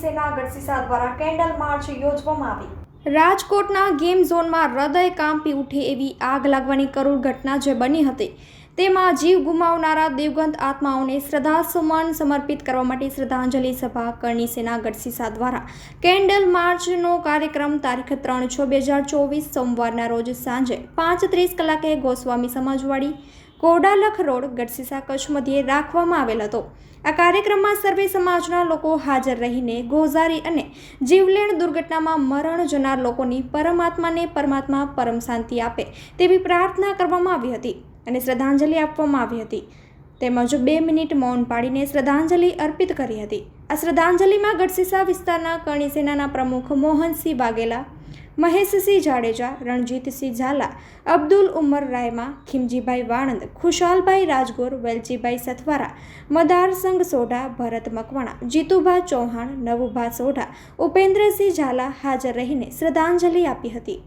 સેના ગઢસીસા દ્વારા candle March યોજવામાં આવી. રાજકોટના ગેમ ઝોનમાં હૃદય કાંપી ઉઠે એવી આગ લાગવાની કરુણ ઘટના જે બની હતી. તેમાં જીવ ગુમાવનારા દિવગંત આત્માઓને શ્રદ્ધાસુમન સમર્પિત કરવા માટે શ્રદ્ધાંજલિ સભા કરણી સેના ગઢસીસા દ્વારા. કેન્ડલ માર્ચનો કાર્યક્રમ તારીખ ત્રણ છ બે હજાર ચોવીસ સોમવારના રોજ સાંજે પાંચ ત્રીસ કલાકે ગોસ્વામી સમાજવાડી કોડાલખ રોડ ગઢસીસા કચ્છ મધ્યે રાખવામાં આવેલ હતો. આ કાર્યક્રમમાં સર્વે સમાજના લોકો હાજર રહીને ગોઝારી અને જીવલેણ દુર્ઘટનામાં મરણ જનાર લોકોની પરમાત્માને પરમાત્મા પરમ શાંતિ આપે તેવી પ્રાર્થના કરવામાં આવી હતી અને શ્રદ્ધાંજલિ આપવામાં આવી હતી. તેમજ બે મિનિટ મૌન પાડીને શ્રદ્ધાંજલિ અર્પિત કરી હતી. આ શ્રદ્ધાંજલિમાં ગઢસીસા વિસ્તારના કરણી સેનાના પ્રમુખ મોહનસિંહ વાઘેલા મહેશસિંહ જાડેજા, રણજીતસિંહ ઝાલા, અબ્દુલ ઉમર રાયમા ખીમજીભાઈ વાણંદ, ખુશાલભાઈ રાજગોર, વેલજીભાઈ સથવારા મદારસંગ સોઢા, ભરત મકવાણા, જીતુભા ચૌહાણ, નવુભા સોઢા, ઉપેન્દ્રસિંહ ઝાલા હાજર રહીને શ્રદ્ધાંજલિ આપી હતી.